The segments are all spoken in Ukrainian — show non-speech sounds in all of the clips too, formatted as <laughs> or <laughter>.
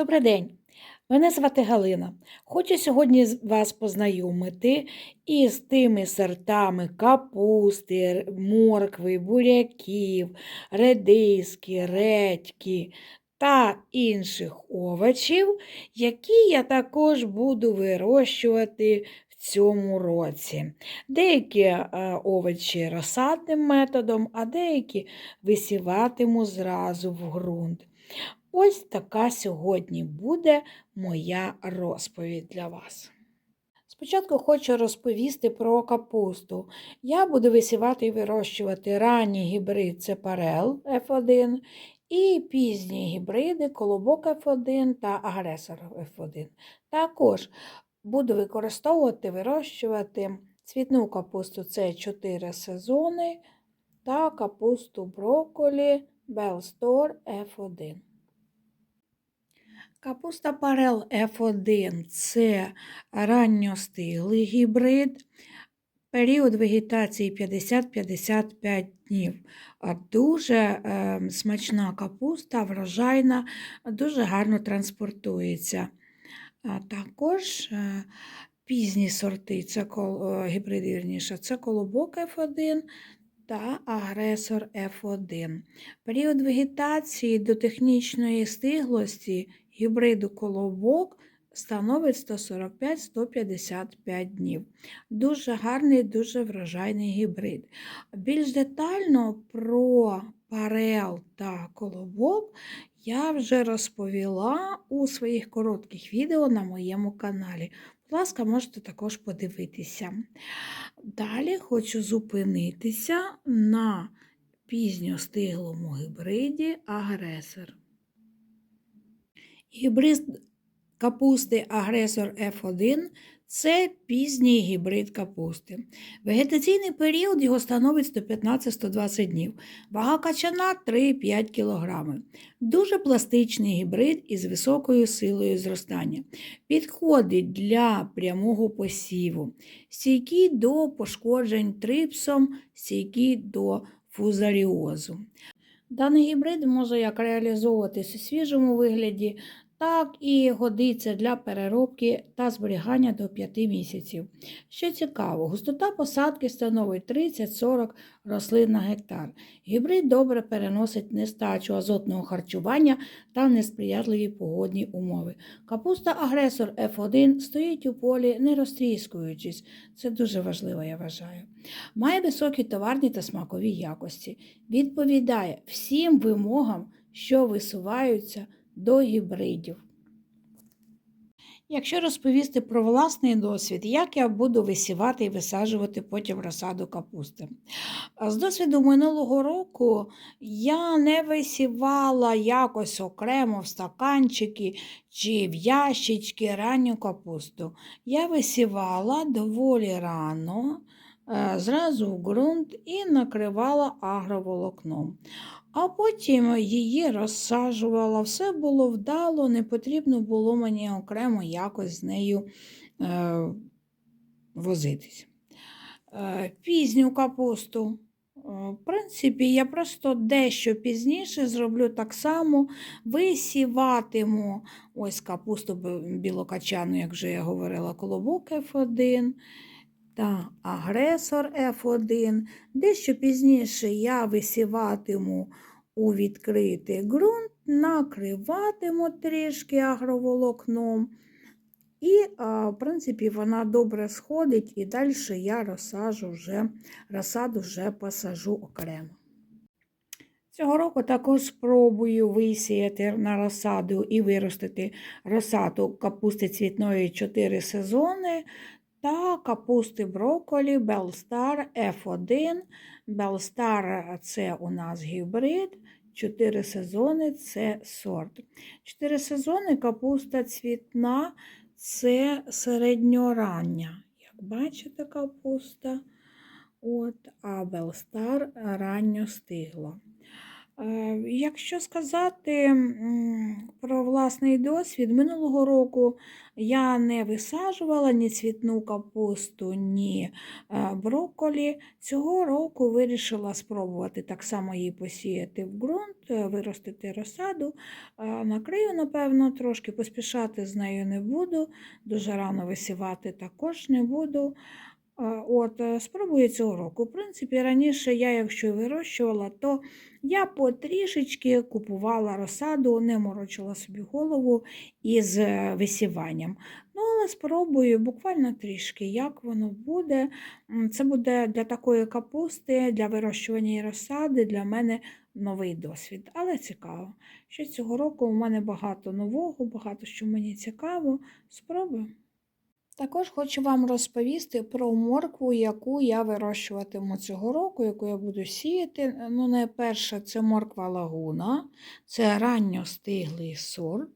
Добрий день! Мене звати Галина. Хочу сьогодні вас познайомити із тими сортами капусти, моркви, буряків, редиски, редьки та інших овочів, які я також буду вирощувати в цьому році. Деякі е, овочі розсадним методом, а деякі висіватиму зразу в ґрунт. Ось така сьогодні буде моя розповідь для вас. Спочатку хочу розповісти про капусту. Я буду висівати і вирощувати ранній гібрид Цепарел F1 і пізні гібриди Колобок F1 та Агресор F1. Також буду використовувати, вирощувати цвітну капусту це 4 сезони та капусту брокколі Белстор F1. Капуста Парел F1 це ранньостиглий гібрид. Період вегетації 50-55 днів. Дуже е, смачна капуста, врожайна, дуже гарно транспортується. А також е, пізні сорти, це кол, е, гібриди, вірніше, це колобок F1 та агресор F1. Період вегетації до технічної стиглості гібриду колобок становить 145-155 днів. Дуже гарний, дуже врожайний гібрид. Більш детально про парел та колобок я вже розповіла у своїх коротких відео на моєму каналі. Будь ласка, можете також подивитися. Далі хочу зупинитися на пізньостиглому гібриді агресор. Гібрид капусти агресор F1 це пізній гібрид капусти. Вегетаційний період його становить 115-120 днів. Вага качана 3-5 кг. Дуже пластичний гібрид із високою силою зростання. Підходить для прямого посіву, стійкий до пошкоджень трипсом, стійкий до фузаріозу. Даний гібрид може як реалізовуватись у свіжому вигляді, так і годиться для переробки та зберігання до 5 місяців. Що цікаво, густота посадки становить 30-40 рослин на гектар. Гібрид добре переносить нестачу азотного харчування та несприятливі погодні умови. Капуста агресор F1 стоїть у полі, не розтріскуючись. Це дуже важливо, я вважаю. Має високі товарні та смакові якості. Відповідає всім вимогам, що висуваються до гібридів. Якщо розповісти про власний досвід, як я буду висівати і висаджувати потім розсаду капусти. З досвіду минулого року я не висівала якось окремо в стаканчики чи в ящички ранню капусту. Я висівала доволі рано, зразу в ґрунт і накривала агроволокном а потім її розсаджувала. Все було вдало, не потрібно було мені окремо якось з нею е, возитись. Е, пізню капусту. е, В принципі, я просто дещо пізніше зроблю так само, висіватиму ось капусту білокачану, як вже я говорила, колобок F1 та агресор F1. Дещо пізніше я висіватиму у відкритий ґрунт, накриватиму трішки агроволокном. І, в принципі, вона добре сходить, і далі я розсаджу вже, розсаду вже посажу окремо. Цього року також спробую висіяти на розсаду і виростити розсаду капусти цвітної 4 сезони та капусти брокколі Белстар F1. Белстар це у нас гібрид, 4 сезони це сорт. 4 сезони капуста цвітна це середньорання. Як бачите, капуста. От, а Белстар ранньо стигла. Е, Якщо сказати про власний досвід, минулого року я не висаджувала ні цвітну капусту, ні е, брокколі. Цього року вирішила спробувати так само її посіяти в ґрунт, е, виростити розсаду. Накрию, напевно, трошки поспішати з нею не буду, дуже рано висівати також не буду. Е, От, е, спробую цього року. В принципі, раніше я, якщо вирощувала, то я потрішечки купувала розсаду, не морочила собі голову із е, висіванням. Ну, але спробую буквально трішки, як воно буде. Це буде для такої капусти, для вирощування розсади, для мене новий досвід. Але цікаво, що цього року у мене багато нового, багато що мені цікаво. Спробую. Також хочу вам розповісти про моркву, яку я вирощуватиму цього року, яку я буду сіяти. Ну, найперше, це морква лагуна, це ранньостиглий сорт.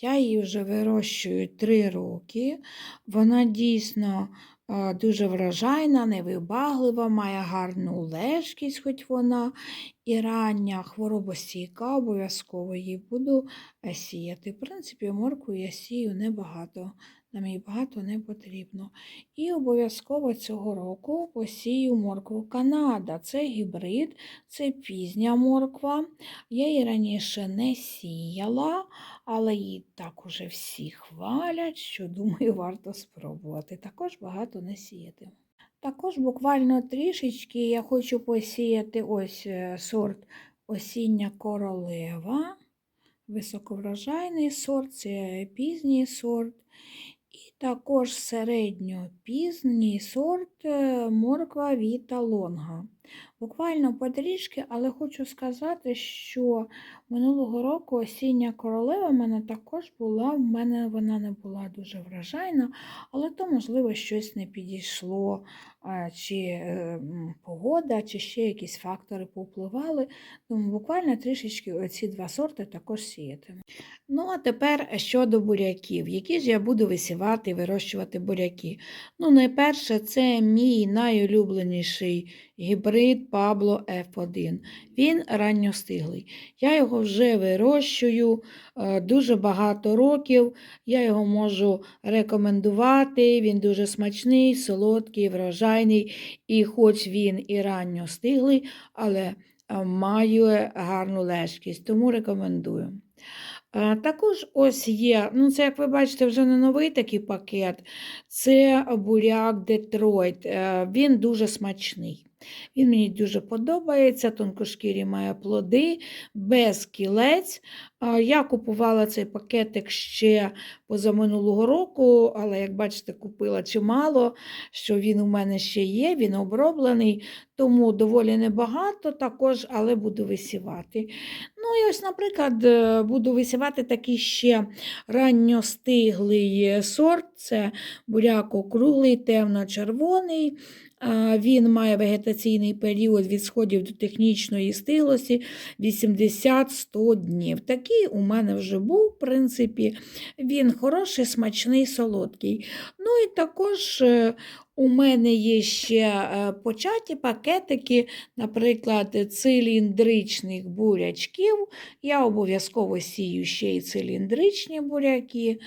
Я її вже вирощую 3 роки. Вона дійсно е, дуже врожайна, невибаглива, має гарну лежкість, хоч вона і рання хворобостійка, обов'язково її буду е, сіяти. В принципі, моркву я сію небагато. Нам її багато не потрібно. І обов'язково цього року посію моркву Канада. Це гібрид, це пізня морква. Я її раніше не сіяла, але її так уже всі хвалять, що думаю, варто спробувати. Також багато не сіяти. Також буквально трішечки я хочу посіяти ось е, сорт осіння королева. Високоврожайний сорт, це пізній сорт. Також середньопізній сорт е, морква Віта Лонга. Буквально потрішки, але хочу сказати, що минулого року осіння королева мене також була, в мене вона не була дуже вражайна, але то, можливо, щось не підійшло, чи е, погода, чи ще якісь фактори повпливали. Тому буквально трішечки оці два сорти також сіятиму. Ну, а тепер щодо буряків. Які ж я буду висівати і вирощувати буряки? Ну, найперше, це мій найулюбленіший гібрид Pablo F1. Він ранньостиглий. Я його вже вирощую е, дуже багато років. Я його можу рекомендувати. Він дуже смачний, солодкий, врожайний. І хоч він і ранньостиглий, але е, має гарну лежкість, тому рекомендую. Е, Також ось є, ну це, як ви бачите, вже не новий такий пакет, це буряк Детройт. Він дуже смачний. Він мені дуже подобається, тонкошкірі має плоди, без кілець. Я купувала цей пакетик ще позаминулого року, але, як бачите, купила чимало, що він у мене ще є, він оброблений, тому доволі небагато також, але буду висівати. Ну і ось, наприклад, е, буду висівати такий ще ранньостиглий сорт, це буряк округлий, темно-червоний. Він має вегетаційний період від сходів до технічної стиглості 80-100 днів. Такий у мене вже був, в принципі, він хороший, смачний, солодкий. Ну і також е, у мене є ще е, початі пакетики, наприклад, циліндричних бурячків. Я обов'язково сію ще й циліндричні буряки,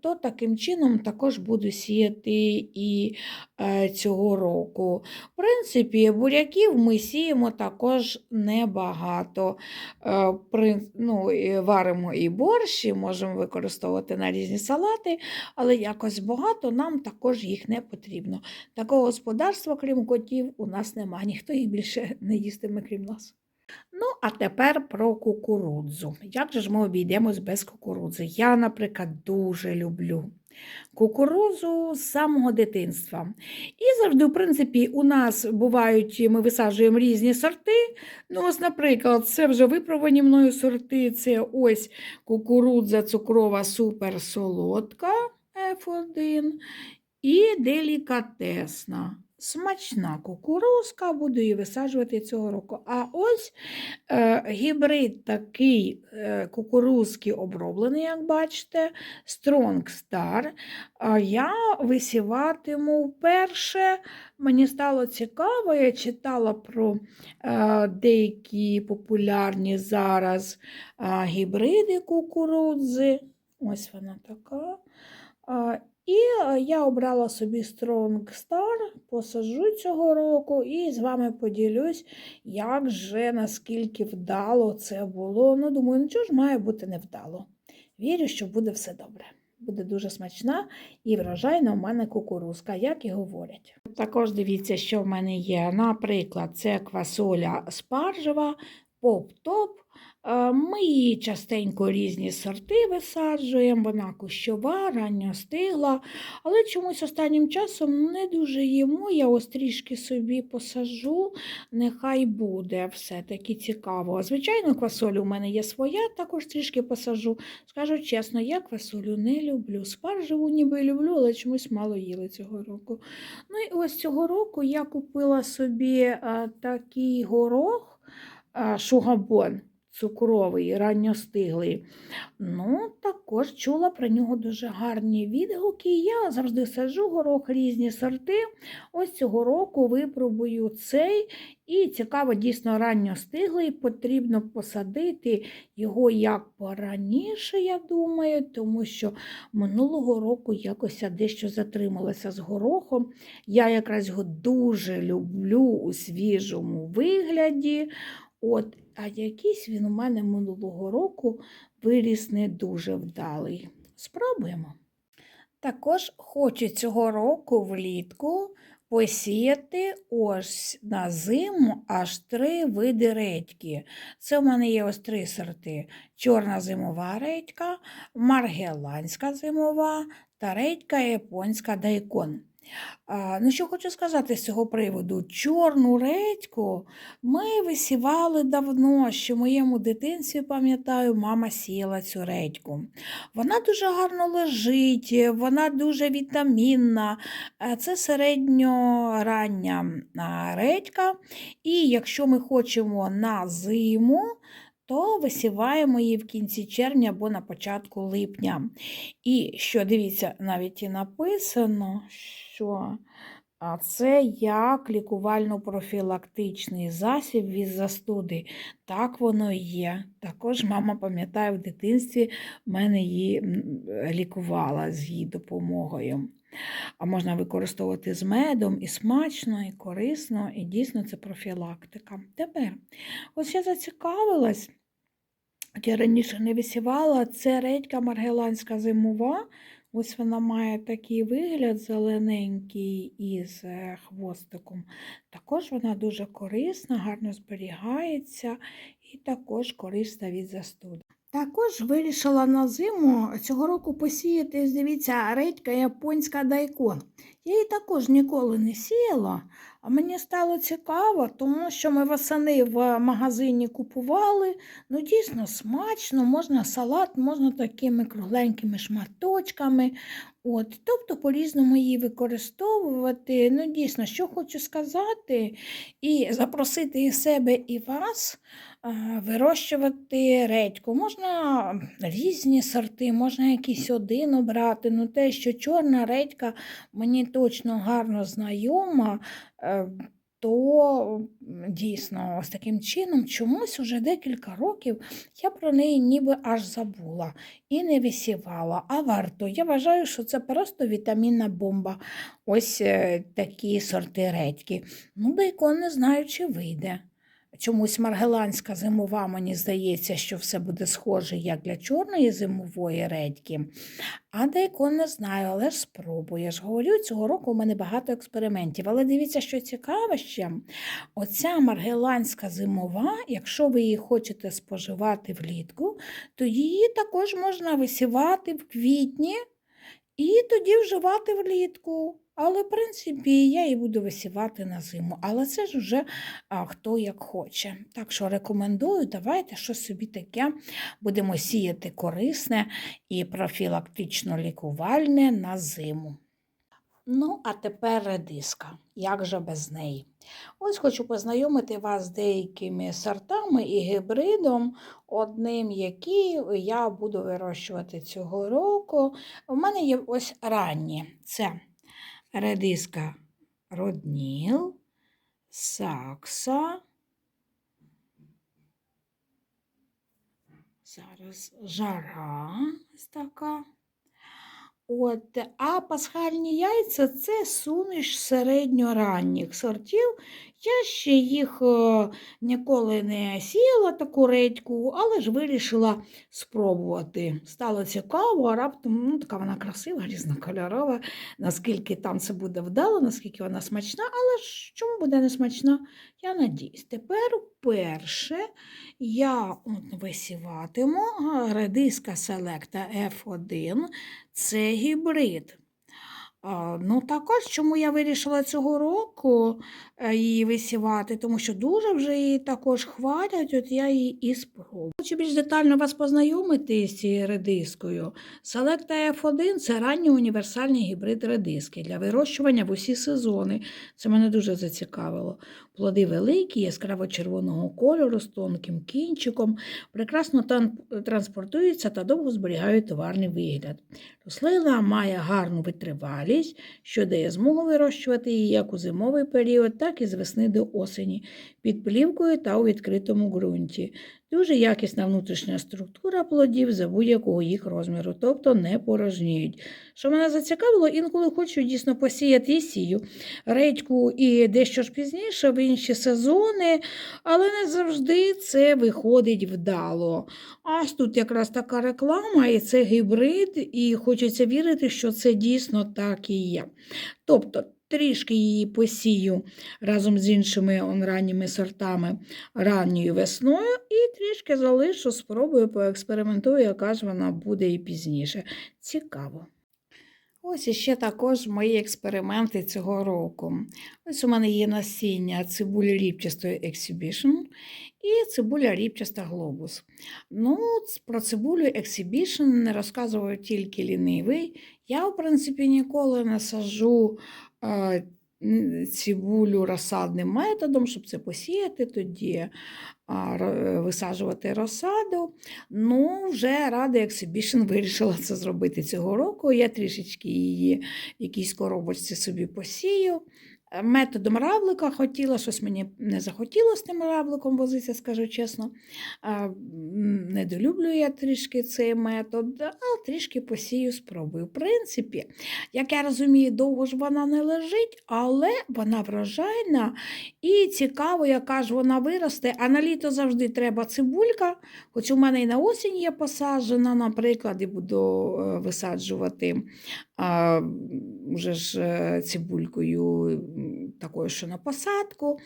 то таким чином також буду сіяти і цього року. В принципі, буряків ми сіємо також небагато. Е, ну, і варимо і борщі, можемо використовувати на різні салати, але якось багато нам також їх не потрібно. Такого господарства, крім котів, у нас нема. Ніхто їх більше не їстиме, крім нас. Ну, а тепер про кукурудзу. Як же ж ми обійдемось без кукурудзи? Я, наприклад, дуже люблю кукурудзу з самого дитинства. І завжди, в принципі, у нас бувають, ми висаджуємо різні сорти. Ну, ось, наприклад, це вже випробувані мною сорти. Це ось кукурудза цукрова суперсолодка F1. і делікатесна. Смачна кукурузка, буду її висаджувати цього року. А ось е, гібрид такий е, кукурузки оброблений, як бачите, Strong Star. А я висіватиму вперше. Мені стало цікаво, я читала про е, деякі популярні зараз е, гібриди кукурудзи. Ось вона така. І е, я обрала собі Strong Star, посаджу цього року і з вами поділюсь, як же наскільки вдало це було. Ну, думаю, нічого ж має бути невдало. Вірю, що буде все добре. Буде дуже смачна і врожайна у мене кукурузка, як і говорять. Також дивіться, що в мене є. Наприклад, це квасоля спаржева, поп-топ. Е, Ми її частенько різні сорти висаджуємо, вона кущова, ранньо стигла, але чомусь останнім часом не дуже їмо. Я ось трішки собі посажу, нехай буде все-таки цікаво. Звичайно, квасолю у мене є своя, також трішки посажу. Скажу чесно, я квасолю не люблю. Спаржеву ніби люблю, але чомусь мало їли цього року. Ну і ось цього року я купила собі а, такий горох а, шугабон цукровий, ранньостиглий. Ну, також чула про нього дуже гарні відгуки. Я завжди саджу горох різні сорти. Ось цього року випробую цей. І цікаво, дійсно ранньостиглий. Потрібно посадити його як пораніше, я думаю, тому що минулого року якось я дещо затрималася з горохом. Я якраз його дуже люблю у свіжому вигляді. От, а якийсь він у мене минулого року виріс не дуже вдалий. Спробуємо. Також хочу цього року влітку посіяти ось на зиму аж три види редьки. Це в мене є ось три сорти: чорна зимова редька, маргеланська зимова та редька японська дайкон. Ну, що хочу сказати з цього приводу? Чорну редьку ми висівали давно, що в моєму дитинстві, пам'ятаю, мама сіяла цю редьку. Вона дуже гарно лежить, вона дуже вітамінна. Е, Це середньорання редька. І якщо ми хочемо на зиму, то висіваємо її в кінці червня або на початку липня. І що, дивіться, навіть і написано, що це як лікувально-профілактичний засіб від застуди. Так воно і є. Також мама пам'ятає, в дитинстві мене її лікувала з її допомогою. А можна використовувати з медом і смачно, і корисно, і дійсно це профілактика. Тепер, ось я зацікавилась, я раніше не висівала, це редька маргеланська зимова. Ось вона має такий вигляд зелененький із е, хвостиком. Також вона дуже корисна, гарно зберігається і також корисна від застуди. Також вирішила на зиму цього року посіяти, дивіться, редька японська дайкон. Я її також ніколи не сіяла, а мені стало цікаво, тому що ми восени в магазині купували. Ну, дійсно смачно, можна салат, можна такими кругленькими шматочками. От, тобто по-різному її використовувати. Ну, дійсно, що хочу сказати, і запросити і себе, і вас а, вирощувати редьку. Можна різні сорти, можна якийсь один обрати. Ну, те, що чорна редька мені точно гарно знайома. е, То дійсно, ось таким чином, чомусь уже декілька років я про неї ніби аж забула і не висівала. А варто. Я вважаю, що це просто вітамінна бомба. Ось е, такі сорти редьки. Ну, бейкон не знаю, чи вийде. Чомусь маргеланська зимова, мені здається, що все буде схоже, як для чорної зимової редьки. А дейкон не знаю, але ж ж говорю, цього року у мене багато експериментів. Але дивіться, що цікаве ще. Оця маргеланська зимова, якщо ви її хочете споживати влітку, то її також можна висівати в квітні і тоді вживати влітку. Але, в принципі, я її буду висівати на зиму. Але це ж вже а, хто як хоче. Так що рекомендую, давайте щось собі таке будемо сіяти корисне і профілактично лікувальне на зиму. Ну, а тепер редиска. Як же без неї? Ось хочу познайомити вас з деякими сортами і гібридом, одним який я буду вирощувати цього року. У мене є ось ранні. Це редиска родніл, сакса. Зараз жара ось така. От, а пасхальні яйця це суміш середньоранніх сортів. Я ще їх е, ніколи не сіяла таку редьку, але ж вирішила спробувати. Стало цікаво, а раптом ну, така вона красива, різнокольорова, наскільки там це буде вдало, наскільки вона смачна, але ж чому буде не смачна? Я надіюсь. Тепер вперше я от висіватиму редиска Selecta F1. Це гібрид. Ну, також, чому я вирішила цього року е, її висівати, тому що дуже вже її також хвалять, от я її і спробую. Хочу більш детально вас познайомити з цією редискою. Selecta F1 це ранній універсальний гібрид редиски для вирощування в усі сезони. Це мене дуже зацікавило. Плоди великі, яскраво червоного кольору з тонким кінчиком, прекрасно транспортуються та довго зберігають товарний вигляд. Рослина має гарну витривалість, що дає змогу вирощувати її як у зимовий період, так і з весни до осені, під плівкою та у відкритому ґрунті. Дуже якісна внутрішня структура плодів за будь-якого їх розміру, тобто не порожніють. Що мене зацікавило, інколи хочу дійсно посіяти і сію редьку і дещо ж пізніше в інші сезони, але не завжди це виходить вдало. Аж тут якраз така реклама, і це гібрид, і хочеться вірити, що це дійсно так і є. Тобто трішки її посію разом з іншими ранніми сортами ранньою весною, і трішки залишу, спробую, поекспериментую, яка ж вона буде і пізніше. Цікаво. Ось іще також мої експерименти цього року. Ось у мене є насіння цибулі ріпчастої Exhibition і цибуля ріпчаста Глобус. Ну, про цибулю Exhibition не розказував тільки лінивий. Я, в принципі, ніколи не сажу цибулю розсадним методом, щоб це посіяти, тоді висаджувати розсаду. Ну, вже Рада Ексибішн <laughs> вирішила це зробити цього року. Я трішечки її якійсь коробочці собі посію. Методом равлика хотіла, щось мені не захотілося з тим равликом возитися, скажу чесно. Недолюблю я трішки цей метод, а трішки посію, спробую. В принципі, як я розумію, довго ж вона не лежить, але вона врожайна і цікаво, яка ж вона виросте. А на літо завжди треба цибулька, хоч у мене і на осінь є посаджена, наприклад, і буду е, висаджувати а, вже ж е, цибулькою такою, що на посадку.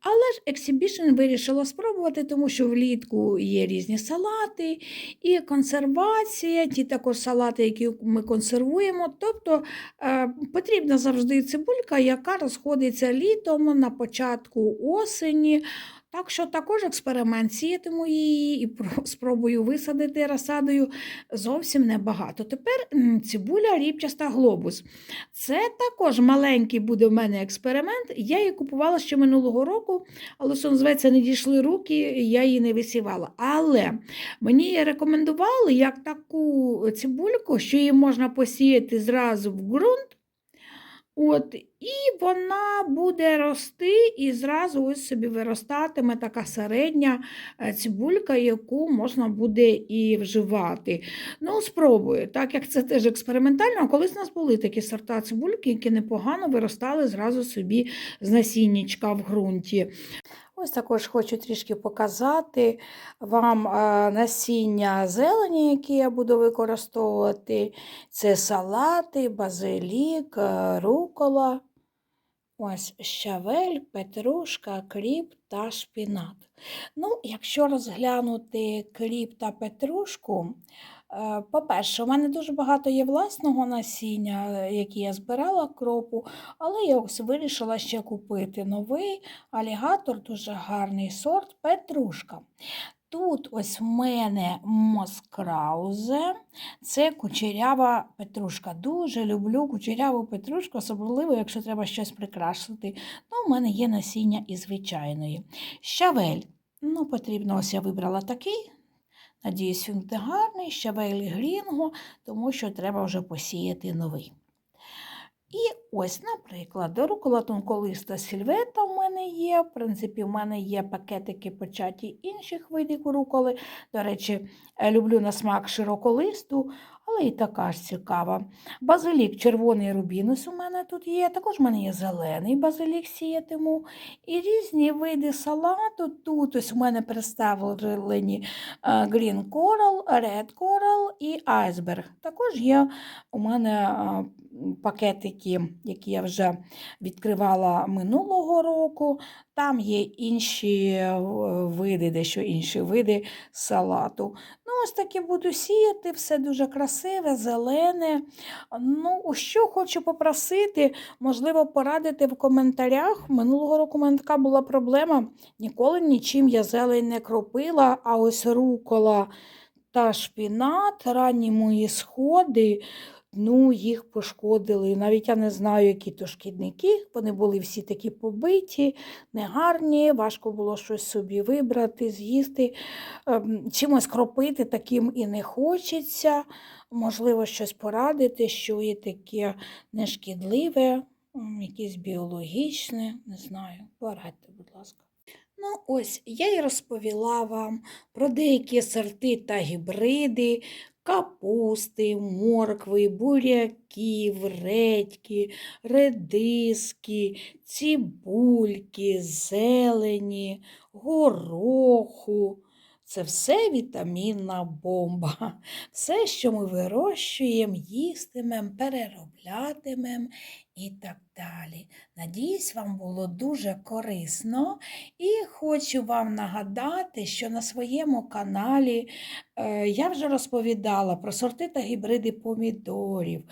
Але ж Exhibition вирішила спробувати, тому що влітку є різні салати і консервація, ті також салати, які ми консервуємо. Тобто е, потрібна завжди цибулька, яка розходиться літом на початку осені. Так що також експеримент сіятиму її і <laughs> спробую висадити розсадою зовсім небагато. Тепер цибуля ріпчаста глобус. Це також маленький буде в мене експеримент. Я її купувала ще минулого року, але що називається, не дійшли руки, я її не висівала. Але мені рекомендували як таку цибульку, що її можна посіяти зразу в ґрунт. От, і вона буде рости і зразу ось собі виростатиме така середня е, цибулька, яку можна буде і вживати. Ну, спробую, так як це теж експериментально, колись у нас були такі сорта цибульки, які непогано виростали зразу собі з насіннячка в ґрунті. Ось також хочу трішки показати вам насіння зелені, які я буду використовувати. Це салати, базилік, е, рукола, ось щавель, петрушка, кріп та шпінат. Ну, якщо розглянути кріп та петрушку, по-перше, у мене дуже багато є власного насіння, е, яке я збирала кропу, але я ось вирішила ще купити новий алігатор, дуже гарний сорт, петрушка. Тут ось в мене Москраузе, це кучерява петрушка. Дуже люблю кучеряву петрушку, особливо, якщо треба щось прикрасити. Ну, у мене є насіння і звичайної. Щавель. Ну, потрібно, ось я вибрала такий. Надіюсь, він буде гарний. Щавель грінго, тому що треба вже посіяти новий. І ось, наприклад, рукола тонколиста сільвета в мене є. В принципі, в мене є пакетики початі інших видів руколи. До речі, е, люблю на смак широколисту, але і така ж цікава. Базилік червоний рубінус у мене тут є. Також в мене є зелений базилік сіятиму. І різні види салату. Тут ось у мене представлені е, Green Coral, Red Coral і Iceberg. Також є у мене е, пакетики, які я вже відкривала минулого року. Там є інші е, види, дещо інші види салату. Ось таки буду сіяти, все дуже красиве, зелене. Ну, що хочу попросити, можливо, порадити в коментарях. Минулого року у мене така була проблема. Ніколи нічим я зелень не кропила, а ось рукола та шпінат, ранні мої сходи. Ну, їх пошкодили. Навіть я не знаю, які то шкідники. Вони були всі такі побиті, негарні, важко було щось собі вибрати, з'їсти. Ем, Чимось кропити таким і не хочеться. Можливо, щось порадити, що є таке нешкідливе, якесь біологічне, не знаю. Порадьте, будь ласка. Ну, ось я й розповіла вам про деякі сорти та гібриди, капусти, моркви, буряків, редьки, редиски, цибульки, зелені, гороху. Це все вітамінна бомба. <laughs> Все, що ми вирощуємо, їстимемо, перероблятимемо і так далі. Надіюсь, вам було дуже корисно. І хочу вам нагадати, що на своєму каналі е, я вже розповідала про сорти та гібриди помідорів,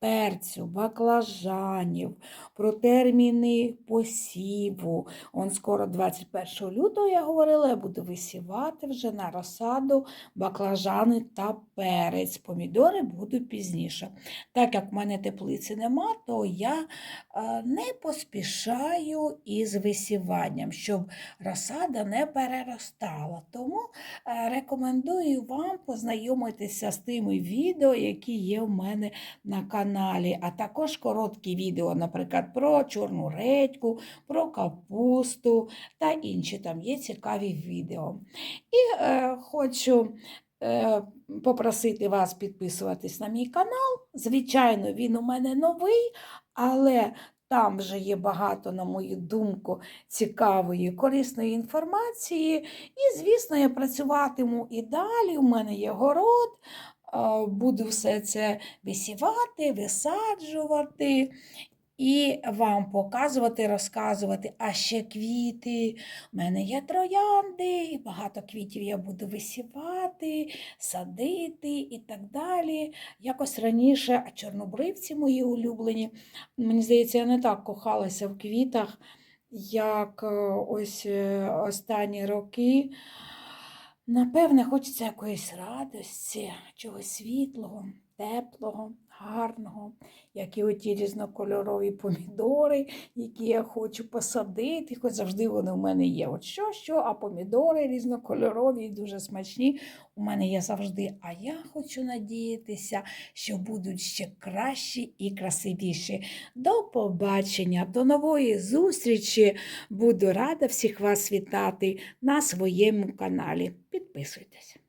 перцю, баклажанів, про терміни посіву. Он скоро 21 лютого я говорила, я буду висівати вже на розсаду баклажани та перець. Помідори будуть пізніше. Так як в мене теплиці нема, то я е, не поспішаю із висіванням, щоб розсада не переростала. Тому е, рекомендую вам познайомитися з тими відео, які є в мене на каналі, а також короткі відео, наприклад, про чорну редьку, про капусту та інші там є цікаві відео. І е, хочу е, попросити вас підписуватись на мій канал. Звичайно, він у мене новий, але там вже є багато, на мою думку, цікавої, корисної інформації. І, звісно, я працюватиму і далі. У мене є город, буду все це висівати, висаджувати. І вам показувати, розказувати, а ще квіти. У мене є троянди, і багато квітів я буду висівати, садити і так далі. Якось раніше, а чорнобривці мої улюблені. Мені здається, я не так кохалася в квітах, як е, ось е, останні роки. Напевне, хочеться якоїсь радості, чогось світлого, теплого, гарного, як і оті різнокольорові помідори, які я хочу посадити, хоч завжди вони в мене є. От що, що, а помідори різнокольорові і дуже смачні у мене є завжди. А я хочу надіятися, що будуть ще кращі і красивіші. До побачення, до нової зустрічі. Буду рада всіх вас вітати на своєму каналі. Підписуйтесь.